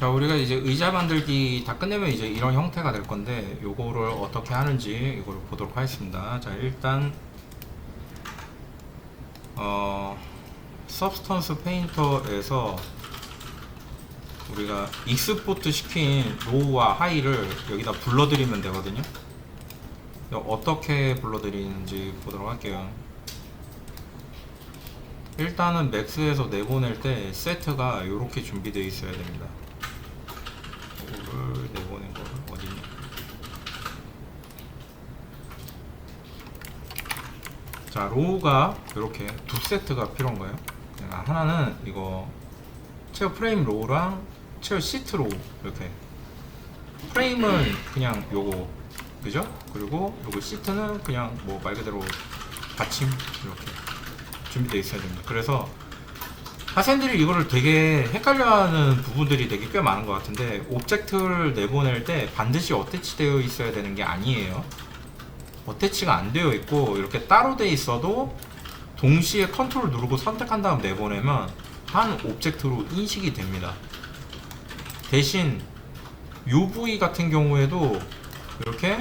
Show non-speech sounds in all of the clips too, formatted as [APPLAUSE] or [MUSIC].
자 우리가 이제 의자 만들기 다 끝내면 이제 이런 형태가 될 건데 요거를 어떻게 하는지 이거를 보도록 하겠습니다. 자 일단 어 서브스턴스 페인터에서 우리가 익스포트 시킨 로우와 하이를 여기다 불러드리면 되거든요. 어떻게 불러드리는지 보도록 할게요. 일단은 맥스에서 내보낼 때 세트가 이렇게 준비되어 있어야 됩니다 이거를 내보낸 거 어디냐 자 로우가 이렇게 두 세트가 필요한 거예요? 아, 하나는 이거 체어 프레임 로우랑 체어 시트 로우 이렇게. 프레임은 그냥 요거 그죠? 그리고 요거 시트는 그냥 뭐 말 그대로 받침 이렇게 준비되어 있어야 됩니다. 그래서 학생들이 이거를 되게 헷갈려하는 부분들이 되게 꽤 많은 것 같은데 오브젝트를 내보낼 때 반드시 어태치 되어 있어야 되는 게 아니에요. 어태치가 안 되어 있고 이렇게 따로 돼 있어도 동시에 컨트롤 누르고 선택한 다음 내보내면 한 오브젝트로 인식이 됩니다. 대신 UV 같은 경우에도 이렇게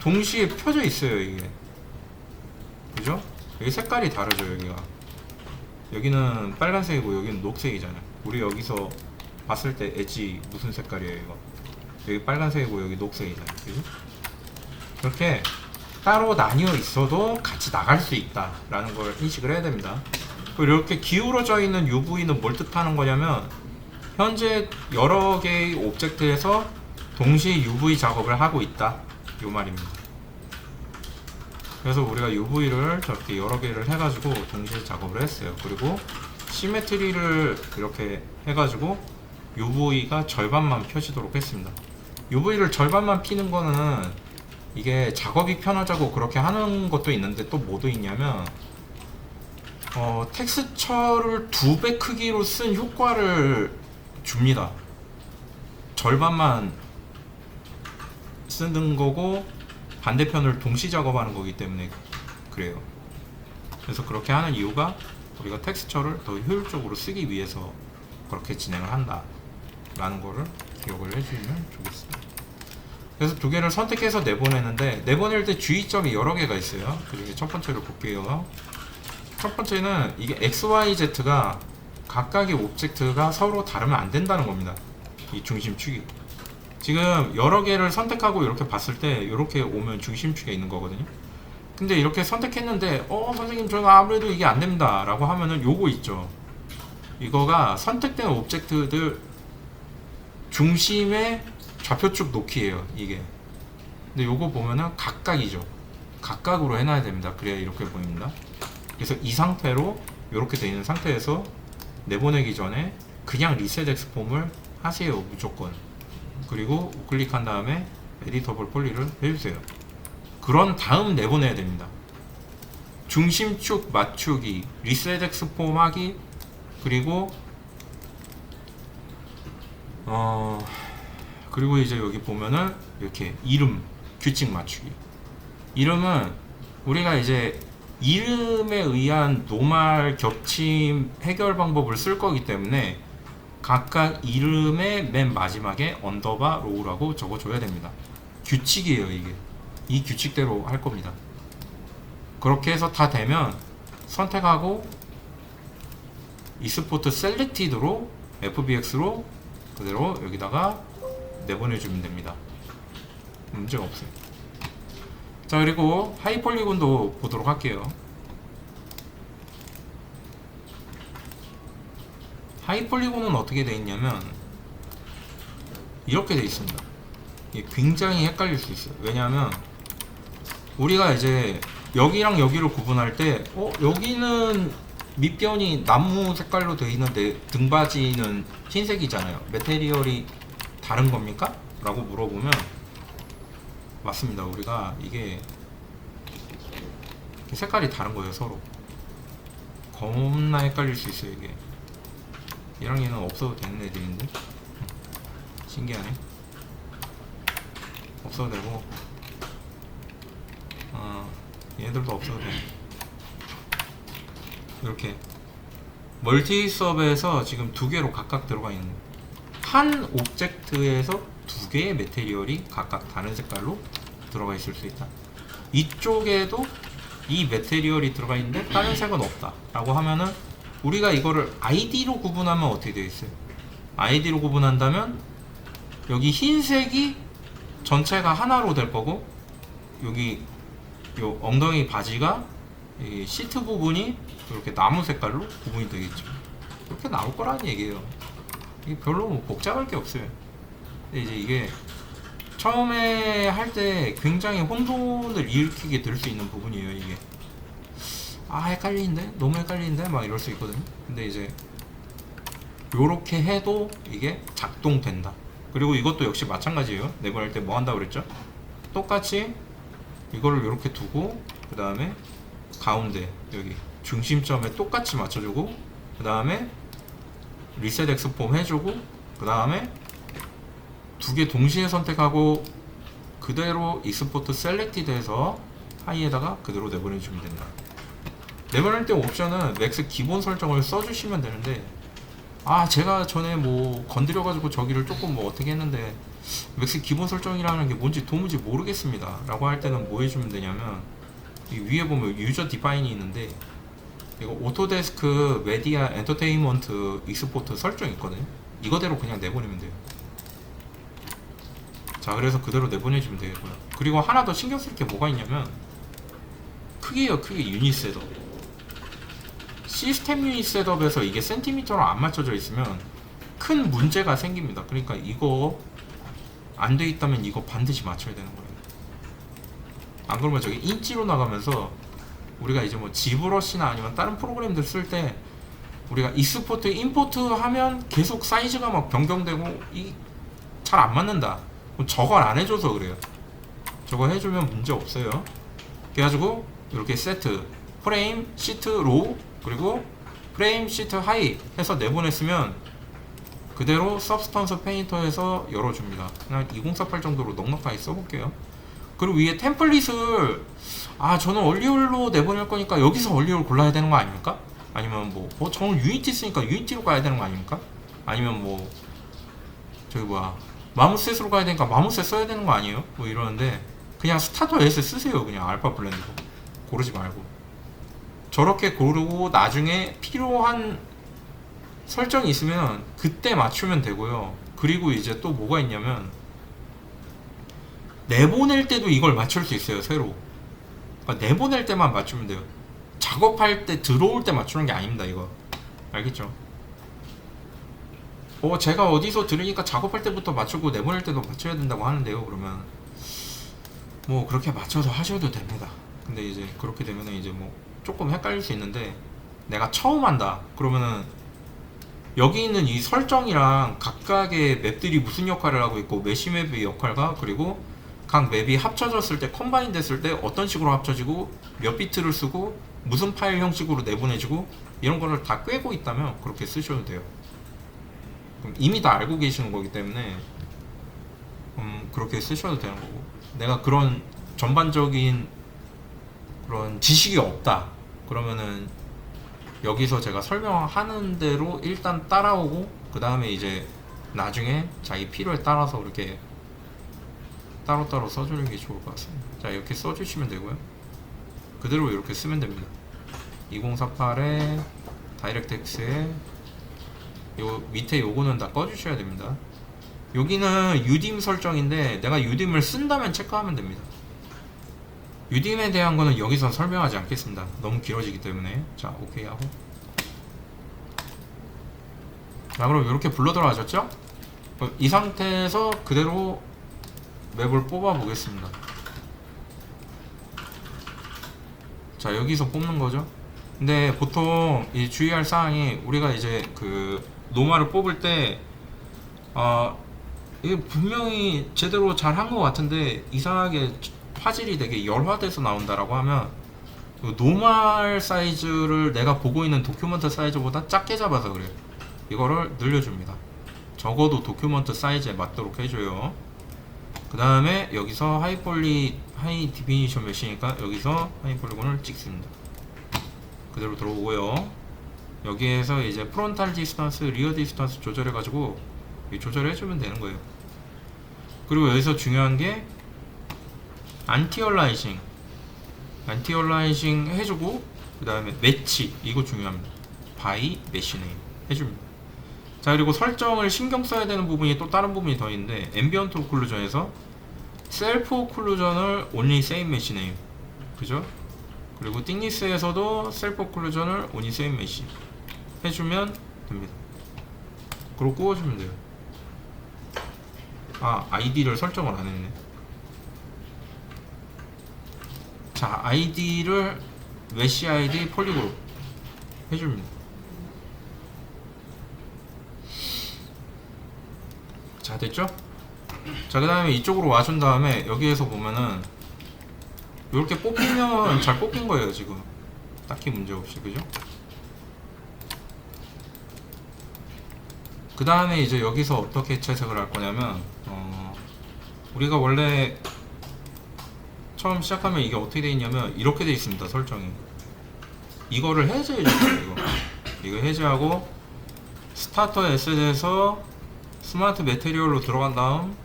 동시에 펴져 있어요 이게. 그죠? 여기 색깔이 다르죠 여기가 여기는 빨간색이고 여기는 녹색이잖아요. 우리 여기서 봤을 때 엣지 무슨 색깔이에요 이거? 여기 빨간색이고 여기 녹색이잖아요. 그죠? 그렇게 따로 나뉘어 있어도 같이 나갈 수 있다 라는 걸 인식을 해야 됩니다. 그리고 이렇게 기울어져 있는 UV는 뭘 뜻하는 거냐면 현재 여러 개의 오브젝트에서 동시에 UV 작업을 하고 있다. 이 말입니다 그래서 우리가 UV를 저렇게 여러 개를 해가지고 동시에 작업을 했어요. 그리고 시메트리를 이렇게 해가지고 UV가 절반만 펴지도록 했습니다. UV를 절반만 피는 거는 이게 작업이 편하자고 그렇게 하는 것도 있는데 또 뭐도 있냐면 어, 텍스처를 두 배 크기로 쓴 효과를 줍니다. 절반만 쓰는 거고 반대편을 동시 작업하는 거기 때문에 그래요. 그래서 그렇게 하는 이유가 우리가 텍스처를 더 효율적으로 쓰기 위해서 그렇게 진행을 한다. 라는 거를 기억을 해주시면 좋겠습니다. 그래서 두 개를 선택해서 내보내는데 내보낼 때 주의점이 여러 개가 있어요. 그 중에 첫 번째를 볼게요. 첫 번째는 이게 XYZ가 각각의 오브젝트가 서로 다르면 안 된다는 겁니다. 이 중심축이. 지금 여러 개를 선택하고 이렇게 봤을 때 이렇게 오면 중심축에 있는 거거든요. 근데 이렇게 선택했는데 어 선생님 저가 아무래도 이게 안 됩니다 라고 하면은 요거 있죠. 이거가 선택된 오브젝트들 중심의 좌표축 놓기예요 이게. 근데 요거 보면은 각각이죠. 각각으로 해놔야 됩니다. 그래야 이렇게 보입니다. 그래서 이 상태로 이렇게 돼 있는 상태에서 내보내기 전에 그냥 리셋 엑스폼을 하세요 무조건. 그리고 우클릭한 다음에 에디터블 폴리를 해주세요. 그런 다음 내보내야 됩니다. 중심축 맞추기, 리셋 엑스폼 하기, 그리고 어 그리고 이제 여기 보면은 이렇게 이름 규칙 맞추기. 이름은 우리가 이제 이름에 의한 노말 겹침 해결 방법을 쓸 거기 때문에 각각 이름의 맨 마지막에 언더바 로우라고 적어줘야 됩니다. 규칙이에요, 이게. 이 규칙대로 할 겁니다. 그렇게 해서 다 되면 선택하고 이스포트 셀렉티드로 FBX로 그대로 여기다가 내보내주면 됩니다. 문제가 없어요. 자, 그리고 하이폴리곤도 보도록 할게요. 하이폴리곤은 어떻게 되어 있냐면 이렇게 되어 있습니다. 굉장히 헷갈릴 수 있어요. 왜냐하면 우리가 이제 여기랑 여기를 구분할 때 어, 여기는 밑변이 나무 색깔로 되어 있는데 등받이는 흰색이잖아요. 메테리얼이 다른 겁니까? 라고 물어보면 맞습니다. 우리가 이게 색깔이 다른 거예요, 서로. 겁나 헷갈릴 수 있어요, 이게. 얘랑 얘는 없어도 되는 애들인데. 신기하네. 없어도 되고. 어, 얘네들도 없어도 돼. 이렇게. 멀티 서브에서 지금 두 개로 각각 들어가 있는. 한 옵젝트에서 두 개의 메테리얼이 각각 다른 색깔로 들어가 있을 수 있다. 이쪽에도 이 메테리얼이 들어가 있는데 다른 색은 없다. 라고 하면은 우리가 이거를 아이디로 구분하면 어떻게 되어 있어요? 아이디로 구분한다면 여기 흰색이 전체가 하나로 될 거고 여기 요 엉덩이 바지가 이 시트 부분이 이렇게 나무 색깔로 구분이 되겠죠. 이렇게 나올 거라는 얘기예요. 이게 별로 뭐 복잡할 게 없어요. 근데 이제 이게 처음에 할 때 굉장히 혼돈을 일으키게 될 수 있는 부분이에요. 이게 아 헷갈리는데 너무 헷갈리는데 막 이럴 수 있거든요. 근데 이제 요렇게 해도 이게 작동된다. 그리고 이것도 역시 마찬가지예요. 내보낼 때 뭐 한다고 그랬죠? 똑같이 이거를 이렇게 두고 그 다음에 가운데 여기 중심점에 똑같이 맞춰주고 그 다음에 리셋 엑스폼 해주고 그 다음에 두 개 동시에 선택하고 그대로 익스포트 셀렉티드해서 하이에다가 그대로 내보내주면 된다. 내보낼 때 옵션은 맥스 기본 설정을 써주시면 되는데 아 제가 전에 뭐 건드려가지고 저기를 조금 뭐 어떻게 했는데 맥스 기본 설정이라는 게 뭔지 도무지 모르겠습니다. 라고 할 때는 뭐 해주면 되냐면 이 위에 보면 유저 디파인이 있는데 이거 오토데스크 메디아 엔터테인먼트 익스포트 설정 있거든요. 이거대로 그냥 내보내면 돼요. 자 그래서 그대로 내보내주면 되겠고요. 그리고 하나 더 신경 쓸 게 뭐가 있냐면 크기예요 크기. 유닛 셋업 시스템 유닛 셋업에서 이게 센티미터로 안 맞춰져 있으면 큰 문제가 생깁니다. 그러니까 이거 안 돼 있다면 이거 반드시 맞춰야 되는 거예요. 안 그러면 저기 인치로 나가면서 우리가 이제 뭐 지브러시나 아니면 다른 프로그램들 쓸 때 우리가 익스포트 임포트 하면 계속 사이즈가 막 변경되고 이 잘 안 맞는다. 저걸 안 해줘서 그래요. 저거 해주면 문제 없어요. 그래가지고 이렇게 세트 프레임 시트 로우 그리고 프레임 시트 하이 해서 내보냈으면 그대로 서브스턴스 페인터에서 열어줍니다 그냥 2048 정도로 넉넉하게 써볼게요 그리고 위에 템플릿을 아 저는 얼리올로 내보낼 거니까 여기서 얼리올 골라야 되는 거 아닙니까? 아니면 뭐, 어, 저는 유니티 쓰니까 유니티로 가야 되는 거 아닙니까? 아니면 뭐 저기 뭐야 마무셋으로 가야 되니까 마무셋 써야 되는 거 아니에요? 뭐 이러는데 그냥 스타터 S 쓰세요 그냥 알파 블렌드 고르지 말고 저렇게 고르고 나중에 필요한 설정이 있으면 그때 맞추면 되고요. 그리고 이제 또 뭐가 있냐면 내보낼 때도 이걸 맞출 수 있어요 새로. 그러니까 내보낼 때만 맞추면 돼요. 작업할 때 들어올 때 맞추는 게 아닙니다 이거. 알겠죠? 어 제가 어디서 들으니까 작업할 때부터 맞추고 내보낼 때도 맞춰야 된다고 하는데요 그러면. 뭐 그렇게 맞춰서 하셔도 됩니다. 근데 이제 그렇게 되면은 이제 뭐 조금 헷갈릴 수 있는데 내가 처음 한다. 그러면은 여기 있는 이 설정이랑 각각의 맵들이 무슨 역할을 하고 있고 메시맵의 역할과 그리고 각 맵이 합쳐졌을 때 컴바인 됐을 때 어떤 식으로 합쳐지고 몇 비트를 쓰고 무슨 파일 형식으로 내보내지고 이런 거를 다 꿰고 있다면 그렇게 쓰셔도 돼요. 이미 다 알고 계시는 거기 때문에 음, 그렇게 쓰셔도 되는 거고. 내가 그런 전반적인 그런 지식이 없다 그러면은 여기서 제가 설명하는 대로 일단 따라오고 그 다음에 이제 나중에 자기 필요에 따라서 이렇게 따로따로 써주는 게 좋을 것 같습니다. 자 이렇게 써주시면 되고요. 그대로 이렇게 쓰면 됩니다. 2048에 다이렉트X에 요 밑에 요거는 다 꺼주셔야 됩니다. 여기는 유딤 설정인데 내가 유딤을 쓴다면 체크하면 됩니다 유딤에 대한 거는 여기서 설명하지 않겠습니다. 너무 길어지기 때문에. 자 오케이 하고. 자 그럼 이렇게 불러 들어가셨죠? 어, 이 상태에서 그대로 맵을 뽑아 보겠습니다. 자 여기서 뽑는 거죠? 근데 보통 이 주의할 사항이 우리가 이제 그 노마를 뽑을 때 어, 이게 분명히 제대로 잘 한 것 같은데 이상하게 화질이 되게 열화돼서 나온다라고 하면 그 노멀 사이즈를 내가 보고 있는 도큐먼트 사이즈보다 작게 잡아서 그래요. 이거를 늘려줍니다. 적어도 도큐먼트 사이즈에 맞도록 해줘요. 그 다음에 여기서 하이폴리 하이 디피니션 몇이니까 여기서 하이 폴리곤을 찍습니다. 그대로 들어오고요. 여기에서 이제 프론탈 디스턴스, 리어 디스턴스 조절해 가지고 조절해 주면 되는 거예요. 그리고 여기서 중요한 게 안티얼라이징 안티얼라이징 해주고 그 다음에 매치 이거 중요합니다. 바이 매시 네임 해줍니다. 자 그리고 설정을 신경 써야 되는 부분이 또 다른 부분이 더 있는데 앰비언트 오클루전에서 셀프 오클루전을 only same mesh name 그죠? 그리고 띵니스에서도 셀프 오클루전을 only same mesh 해주면 됩니다. 그리고 구워주면 돼요. 아 아이디를 설정을 안 했네 자 아이디를 메시 아이디 폴리그룹 해줍니다 자 됐죠? 자 그 다음에 이쪽으로 와준 다음에 여기에서 보면은 이렇게 뽑히면 잘 뽑힌 거예요 지금 딱히 문제 없이 그죠? 그 다음에 이제 여기서 어떻게 채색을 할 거냐면 어, 우리가 원래 처음 시작하면 이게 어떻게 돼 있냐면 이렇게 돼 있습니다 설정이. 이거를 해제해 줄게요 이거. 이거 해제하고 스타터 에셋에서 스마트 메테리얼로 들어간 다음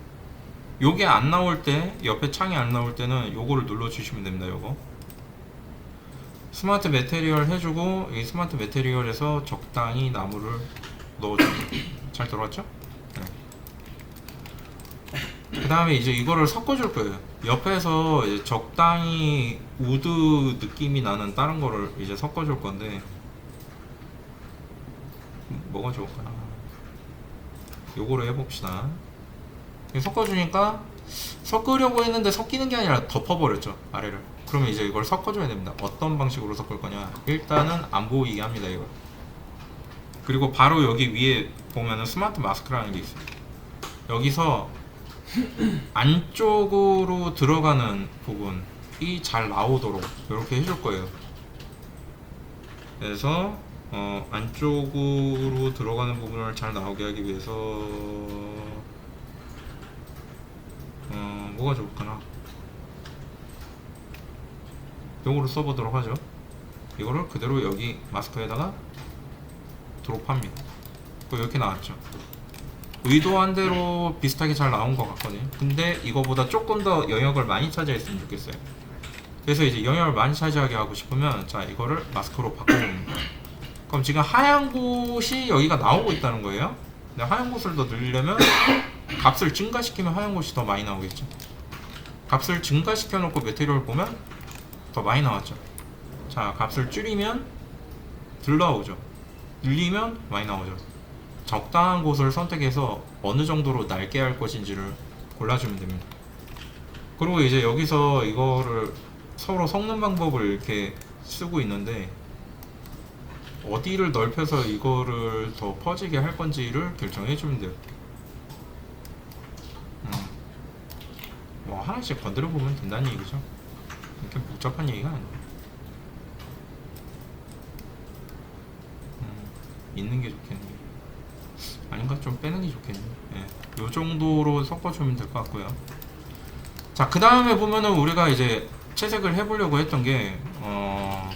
요게 안 나올 때 옆에 창이 안 나올 때는 요거를 눌러 주시면 됩니다 요거. 스마트 메테리얼 해주고 이 스마트 메테리얼에서 적당히 나무를 넣어줍니다. 잘 들어왔죠? 그 다음에 이제 이거를 섞어줄 거예요. 옆에서 이제 적당히 우드 느낌이 나는 다른 거를 이제 섞어줄 건데 음, 뭐가 좋을까? 요거로 해봅시다. 섞어주니까 섞으려고 했는데 섞이는 게 아니라 덮어버렸죠 아래를. 그러면 이제 이걸 섞어줘야 됩니다. 어떤 방식으로 섞을 거냐? 일단은 안 보이게 합니다 이거. 그리고 바로 여기 위에 보면은 스마트 마스크라는 게 있어요. 여기서 안쪽으로 들어가는 부분이 잘 나오도록 이렇게 해줄 거예요. 그래서 어, 안쪽으로 들어가는 부분을 잘 나오게 하기 위해서 어, 뭐가 좋을까나? 요거를 써보도록 하죠. 이거를 그대로 여기 마스크에다가 드롭합니다. 그 이렇게 나왔죠. 의도한 대로 비슷하게 잘 나온 것 같거든요. 근데 이거보다 조금 더 영역을 많이 차지했으면 좋겠어요. 그래서 이제 영역을 많이 차지하게 하고 싶으면 자 이거를 마스크로 바꿔봅니다. 그럼 지금 하얀 곳이 여기가 나오고 있다는 거예요. 근데 하얀 곳을 더 늘리려면 값을 증가시키면 하얀 곳이 더 많이 나오겠죠. 값을 증가시켜 놓고 메테리얼 보면 더 많이 나왔죠. 자 값을 줄이면 덜 나오죠. 늘리면 많이 나오죠. 적당한 곳을 선택해서 어느 정도로 낡게 할 것인지를 골라주면 됩니다. 그리고 이제 여기서 이거를 서로 섞는 방법을 이렇게 쓰고 있는데 어디를 넓혀서 이거를 더 퍼지게 할 건지를 결정해 주면 돼요. 음. 뭐 하나씩 건드려 보면 된다는 얘기죠. 이렇게 복잡한 얘기가 아니에요. 음, 있는 게 좋겠네요. 아닌가 좀 빼는 게 좋겠네. 예. 요 정도로 섞어주면 될 것 같고요. 자, 그 다음에 보면은 우리가 이제 채색을 해보려고 했던 게, 어,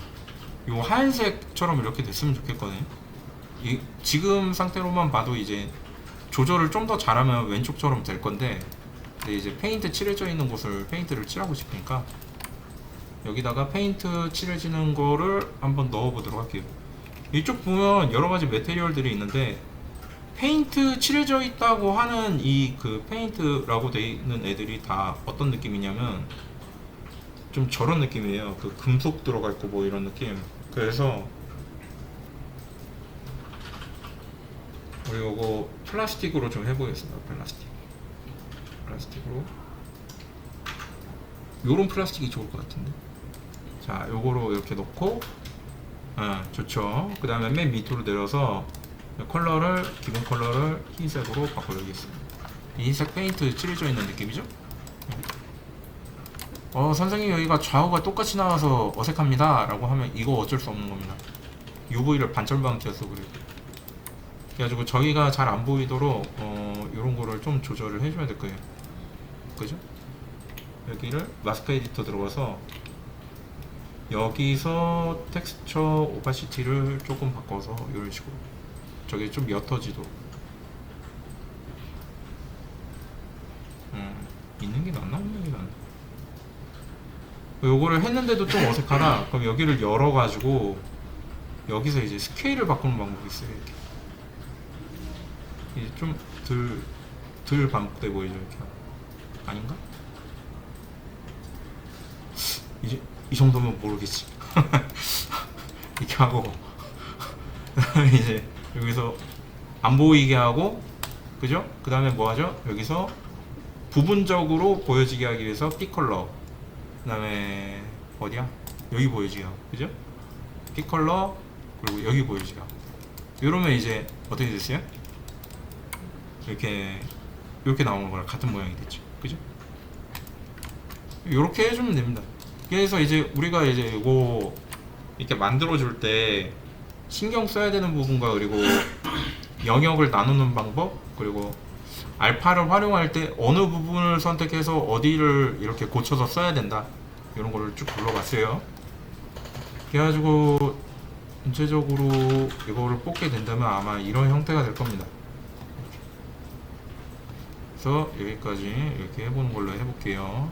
요 하얀색처럼 이렇게 됐으면 좋겠거든요. 이, 지금 상태로만 봐도 이제 조절을 좀 더 잘하면 왼쪽처럼 될 건데, 근데 이제 페인트 칠해져 있는 곳을 페인트를 칠하고 싶으니까, 여기다가 페인트 칠해지는 거를 한번 넣어 보도록 할게요. 이쪽 보면 여러 가지 메테리얼들이 있는데, 페인트 칠해져 있다고 하는 이 그 페인트라고 돼 있는 애들이 다 어떤 느낌이냐면 좀 저런 느낌이에요. 그 금속 들어가 있고 뭐 이런 느낌. 그래서 우리 이거 플라스틱으로 좀 해보겠습니다. 플라스틱. 플라스틱으로. 요런 플라스틱이 좋을 것 같은데. 자, 요거로 이렇게 넣고, 아, 좋죠. 그 다음에 맨 밑으로 내려서 컬러를 기본 컬러를 흰색으로 바꿔주겠습니다. 흰색 페인트 칠해져 있는 느낌이죠? 어 선생님 여기가 좌우가 똑같이 나와서 어색합니다 라고 하면 이거 어쩔 수 없는 겁니다 UV를 반절만 띄어서 그래요 그래가지고 저희가 잘 안 보이도록 어 요런 거를 좀 조절을 해줘야 될 거예요 그죠? 여기를 마스크 에디터 들어가서 여기서 텍스처 오파시티를 조금 바꿔서 이런 식으로 저게 좀 옅어지도록. 음, 있는 게 낫나? 없는 게 낫나? 요거를 했는데도 좀 어색하다? 그럼 여기를 열어 가지고 여기서 이제 스케일을 바꾸는 방법이 있어요 이렇게. 이제 좀덜 덜 반복돼 보이죠 이렇게. 아닌가? 이제 이 정도면 모르겠지. [LAUGHS] 이렇게 하고. [LAUGHS] 이제 여기서 안 보이게 하고 그죠? 그 다음에 뭐 하죠? 여기서 부분적으로 보여지게 하기 위해서 피 컬러 그 다음에 어디야? 여기 보여지게 하고 그죠? 피 컬러 그리고 여기 보여지게 하고 이러면 이제 어떻게 됐어요? 이렇게 이렇게 나오는 거랑 같은 모양이 됐죠 그죠? 이렇게 해주면 됩니다 그래서 이제 우리가 이제 이거 이렇게 만들어 줄때 신경 써야 되는 부분과 그리고 영역을 나누는 방법 그리고 알파를 활용할 때 어느 부분을 선택해서 어디를 이렇게 고쳐서 써야 된다. 이런 거를 쭉 불러봤어요. 그래가지고 전체적으로 이거를 뽑게 된다면 아마 이런 형태가 될 겁니다. 그래서 여기까지 이렇게 해보는 걸로 해볼게요